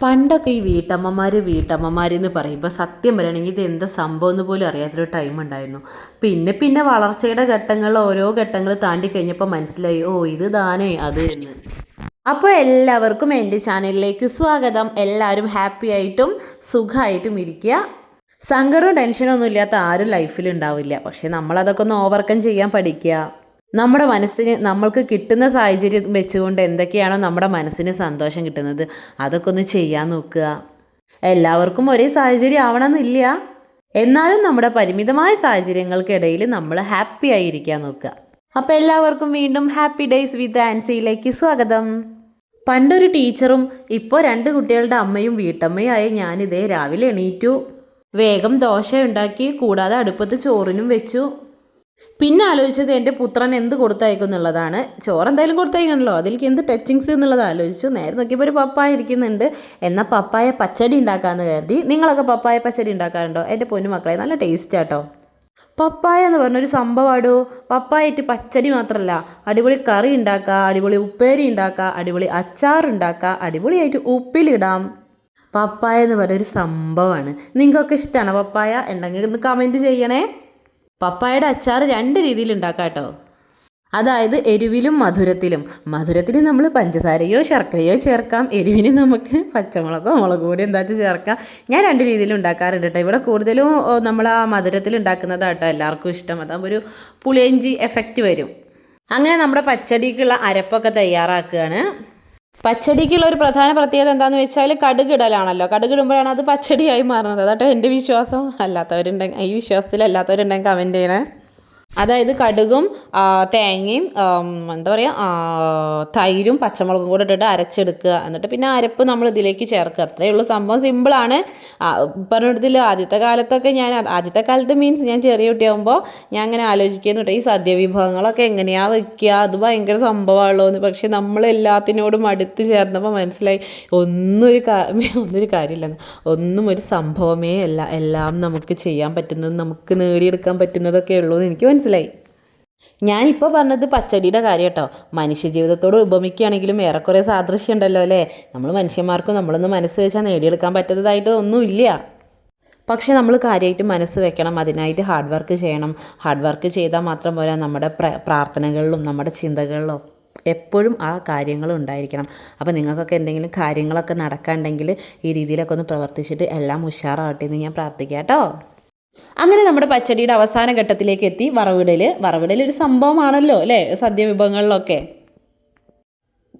പണ്ടൊക്കെ ഈ വീട്ടമ്മമാർ വീട്ടമ്മമാരെന്ന് പറയുമ്പോൾ സത്യം പറയുകയാണെങ്കിൽ ഇത് എന്താ സംഭവം എന്ന് പോലും അറിയാത്തൊരു ടൈം ഉണ്ടായിരുന്നു. പിന്നെ പിന്നെ വളർച്ചയുടെ ഘട്ടങ്ങൾ ഓരോ ഘട്ടങ്ങൾ താണ്ടി കഴിഞ്ഞപ്പോൾ മനസ്സിലായി ഓ ഇത് താനേ അത് എന്ന്. അപ്പോൾ എല്ലാവർക്കും എന്റെ ചാനലിലേക്ക് സ്വാഗതം. എല്ലാവരും ഹാപ്പി ആയിട്ടും സുഖമായിട്ടും ഇരിക്കുക. സങ്കടവും ടെൻഷനും ഒന്നും ഇല്ലാത്ത ആരും ലൈഫിൽ ഉണ്ടാവില്ല. പക്ഷെ നമ്മളതൊക്കെ ഒന്ന് ഓവർകം ചെയ്യാൻ പഠിക്കുക. നമ്മുടെ മനസ്സിന് നമ്മൾക്ക് കിട്ടുന്ന സാഹചര്യം വെച്ചുകൊണ്ട് എന്തൊക്കെയാണോ നമ്മുടെ മനസ്സിന് സന്തോഷം കിട്ടുന്നത് അതൊക്കെ ഒന്ന് ചെയ്യാൻ നോക്കുക. എല്ലാവർക്കും ഒരേ സാഹചര്യം ആവണമെന്നില്ല. എന്നാലും നമ്മുടെ പരിമിതമായ സാഹചര്യങ്ങൾക്കിടയിൽ നമ്മൾ ഹാപ്പി ആയിരിക്കാൻ നോക്കുക. അപ്പോൾ എല്ലാവർക്കും വീണ്ടും ഹാപ്പി ഡേയ്സ് വിത്ത് ആൻസിയിലേക്ക് സ്വാഗതം. പണ്ടൊരു ടീച്ചറും ഇപ്പോൾ രണ്ട് കുട്ടികളുടെ അമ്മയും വീട്ടമ്മയും ആയ ഞാനിതേ രാവിലെ എണീറ്റു. വേഗം ദോശ ഉണ്ടാക്കി കൂടാതെ അടുപ്പത്ത് ചോറിനും വെച്ചു. പിന്നെ ആലോചിച്ചത് എന്റെ പുത്രൻ എന്ത് കൊടുത്തയക്കും എന്നുള്ളതാണ്. ചോറ് എന്തായാലും കൊടുത്തയക്കണല്ലോ. അതിലേക്ക് എന്ത് ടച്ചിങ്സ് എന്നുള്ളത് ആലോചിച്ചു. നേരെ നോക്കിയപ്പോൾ ഒരു പപ്പായ ഇരിക്കുന്നുണ്ട്. എന്നാൽ പപ്പായ പച്ചടി ഉണ്ടാക്കാമെന്ന് കരുതി. നിങ്ങളൊക്കെ പപ്പായ പച്ചടി ഉണ്ടാക്കാറുണ്ടോ? എന്റെ പൊന്നു മക്കളെ നല്ല ടേസ്റ്റ് ആട്ടോ. പപ്പായ എന്ന് പറഞ്ഞൊരു സംഭവമാടോ പപ്പായിട്ട് പച്ചടി മാത്രമല്ല അടിപൊളി കറി ഉണ്ടാക്കുക അടിപൊളി ഉപ്പേരി ഉണ്ടാക്കുക അടിപൊളി അച്ചാർ ഉണ്ടാക്കുക അടിപൊളിയായിട്ട് ഉപ്പിലിടാം. പപ്പായ എന്ന് പറഞ്ഞൊരു സംഭവമാണ്. നിങ്ങൾക്കൊക്കെ ഇഷ്ടമാണ് പപ്പായ? ഉണ്ടെങ്കിൽ ഒന്ന് കമന്റ് ചെയ്യണേ. പപ്പായയുടെ അച്ചാർ രണ്ട് രീതിയിൽ ഉണ്ടാക്കാം കേട്ടോ. അതായത് എരിവിലും മധുരത്തിലും. മധുരത്തിന് നമ്മൾ പഞ്ചസാരയോ ശർക്കരയോ ചേർക്കാം. എരിവിന് നമുക്ക് പച്ചമുളകോ മുളക് പൊടി എന്താ വെച്ചാൽ ചേർക്കാം. ഞാൻ രണ്ട് രീതിയിൽ ഉണ്ടാക്കാറുണ്ട് കേട്ടോ. ഇവിടെ കൂടുതലും നമ്മൾ ആ മധുരത്തിൽ ഉണ്ടാക്കുന്നതാണ് കേട്ടോ എല്ലാവർക്കും ഇഷ്ടം. അതാകുമ്പോൾ ഒരു പുളിയഞ്ചി എഫക്റ്റ് വരും. അങ്ങനെ നമ്മുടെ പച്ചടിക്കുള്ള അരപ്പൊക്കെ തയ്യാറാക്കുകയാണ്. പച്ചടിക്കുള്ള ഒരു പ്രധാന പ്രത്യേകത എന്താണെന്ന് വെച്ചാൽ കടുകിടലാണല്ലോ. കടുകിടുമ്പോഴാണ് അത് പച്ചടിയായി മാറുന്നത്. അതാട്ടോ എന്റെ വിശ്വാസം. അല്ലാത്തവരുണ്ടെങ്കിൽ ഈ വിശ്വാസത്തിൽ അല്ലാത്തവരുണ്ടെങ്കിൽ കമന്റ് ചെയ്യണേ. അതായത് കടുകും തേങ്ങയും എന്താ പറയുക തൈരും പച്ചമുളകും കൂടെ ഇട്ടിട്ട് അരച്ചെടുക്കുക. എന്നിട്ട് പിന്നെ അരപ്പ് നമ്മൾ ഇതിലേക്ക് ചേർക്കുക. അത്രയേ ഉള്ളൂ. സംഭവം സിമ്പിളാണ് പറഞ്ഞിടത്തിൽ ആദ്യത്തെ കാലത്തൊക്കെ ഞാൻ ആദ്യത്തെ കാലത്ത് മീൻസ് ഞാൻ ചെറിയ കുട്ടിയാകുമ്പോൾ ഞാൻ അങ്ങനെ ആലോചിക്കുന്നു ഈ സദ്യ വിഭവങ്ങളൊക്കെ എങ്ങനെയാണ് വെക്കുക? അത് ഭയങ്കര സംഭവമാണല്ലോ എന്ന്. പക്ഷേ നമ്മൾ എല്ലാത്തിനോടും അടുത്ത് ചേർന്നപ്പോൾ മനസ്സിലായി ഒന്നൊരു ഒന്നൊരു കാര്യമില്ലെന്ന് ഒന്നും ഒരു സംഭവമേ അല്ല. എല്ലാം നമുക്ക് ചെയ്യാൻ പറ്റുന്നത് നമുക്ക് നേടിയെടുക്കാൻ പറ്റുന്നതൊക്കെ ഉള്ളൂ എന്ന് എനിക്ക് മനസ്സിലായി. ഞാനിപ്പോൾ പറഞ്ഞത് പച്ചടിയുടെ കാര്യം കേട്ടോ മനുഷ്യ ജീവിതത്തോട് ഉപമിക്കുകയാണെങ്കിലും ഏറെക്കുറെ സാദൃശ്യം ഉണ്ടല്ലോ അല്ലേ? നമ്മൾ മനുഷ്യന്മാർക്കും നമ്മളൊന്ന് മനസ്സ് വെച്ചാൽ നേടിയെടുക്കാൻ പറ്റുന്നതായിട്ട് ഒന്നുമില്ല പക്ഷേ നമ്മൾ കാര്യമായിട്ട് മനസ്സ് വെക്കണം അതിനായിട്ട് ഹാർഡ് വർക്ക് ചെയ്യണം. ഹാർഡ് വർക്ക് ചെയ്താൽ മാത്രം പോരാ നമ്മുടെ പ്ര പ്രാർത്ഥനകളിലും നമ്മുടെ ചിന്തകളിലും എപ്പോഴും ആ കാര്യങ്ങൾ ഉണ്ടായിരിക്കണം. അപ്പോൾ നിങ്ങൾക്കൊക്കെ എന്തെങ്കിലും കാര്യങ്ങളൊക്കെ നടക്കാണ്ടെങ്കിൽ ഈ രീതിയിലൊക്കെ ഒന്ന് പ്രവർത്തിച്ചിട്ട് എല്ലാം ഉഷാറാവട്ടെ എന്ന് ഞാൻ പ്രാർത്ഥിക്കാം കേട്ടോ. അങ്ങനെ നമ്മുടെ പച്ചടിയുടെ അവസാന ഘട്ടത്തിലേക്ക് എത്തി വറവിടൽ വറവിടൽ ഒരു സംഭവമാണല്ലോ അല്ലേ? സദ്യ വിഭവങ്ങളിലൊക്കെ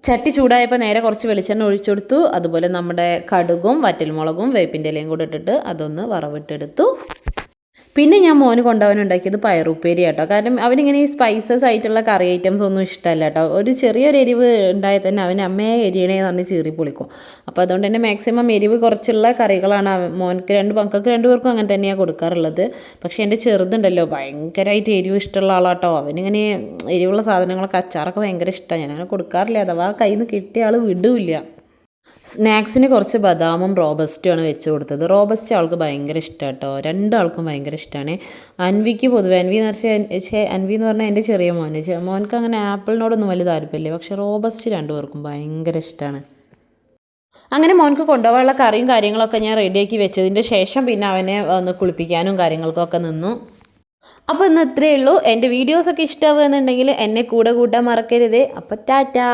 ചട്ടി ചൂടായപ്പോൾ നേരെ കുറച്ച് വെളിച്ചെണ്ണ ഒഴിച്ചെടുത്തു അതുപോലെ നമ്മുടെ കടുകും വറ്റൽമുളകും വേപ്പിന്റെ ഇലയും കൂടെ ഇട്ടിട്ട് അതൊന്ന് വറവിട്ടെടുത്തു. പിന്നെ ഞാൻ മോന് കൊണ്ടുപോകാൻ ഉണ്ടാക്കിയത് പയറുപ്പേരി കേട്ടോ കാരണം അവനിങ്ങനെ ഈ സ്പൈസസ് ആയിട്ടുള്ള കറി ഐറ്റംസ് ഒന്നും ഇഷ്ടമല്ല കേട്ടോ. ഒരു ചെറിയൊരു എരിവ് ഉണ്ടായാൽ തന്നെ അവൻ അമ്മയെ എരിയണേ എന്ന് പറഞ്ഞ് ചീറി പൊളിക്കും. അപ്പോൾ അതുകൊണ്ട് തന്നെ മാക്സിമം എരിവ് കുറച്ചുള്ള കറികളാണ് മോനക്ക് രണ്ട് മക്കൾക്ക് രണ്ടുപേർക്കും അങ്ങനെ തന്നെയാണ് കൊടുക്കാറുള്ളത്. പക്ഷേ എന്റെ ചെറുതുണ്ടല്ലോ ഭയങ്കരമായിട്ട് എരിവ് ഇഷ്ടമുള്ള ആളാട്ടോ. അവനിങ്ങനെ എരിവുള്ള സാധനങ്ങളൊക്കെ അച്ചാറൊക്കെ ഭയങ്കര ഇഷ്ടമാണ് ഞാനങ്ങനെ കൊടുക്കാറില്ല. അഥവാ കയ്യിൽ നിന്ന് കിട്ടിയ ആൾ വിടില്ല. സ്നാക്സിന് കുറച്ച് ബദാമും റോബസ്റ്റുമാണ് വെച്ച് കൊടുത്തത്. റോബസ്റ്റ് ആൾക്ക് ഭയങ്കര ഇഷ്ടമാണ് കേട്ടോ രണ്ടാൾക്കും ഭയങ്കര ഇഷ്ടമാണ് അൻവിക്ക് പൊതുവെ അൻവി എന്ന് വെച്ചാൽ അൻവി എന്ന് പറഞ്ഞാൽ എന്റെ ചെറിയ മോന്. മോനക്ക് അങ്ങനെ ആപ്പിളിനോടൊന്നും വലിയ താല്പര്യമില്ല. പക്ഷേ റോബസ്റ്റ് രണ്ടുപേർക്കും ഭയങ്കര ഇഷ്ടമാണ് അങ്ങനെ മോൻക്ക് കൊണ്ടുപോകാനുള്ള കറിയും കാര്യങ്ങളൊക്കെ ഞാൻ റെഡിയാക്കി വെച്ചതിന്റെ ശേഷം പിന്നെ അവനെ ഒന്ന് കുളിപ്പിക്കാനും കാര്യങ്ങൾക്കൊക്കെ നിന്നു. അപ്പോൾ ഇന്ന് ഇത്രയേ ഉള്ളൂ. എന്റെ വീഡിയോസൊക്കെ ഇഷ്ടമാവുക എന്നുണ്ടെങ്കിൽ എന്നെ കൂടെ കൂട്ടാൻ മറക്കരുത്. അപ്പോൾ ടാറ്റാ.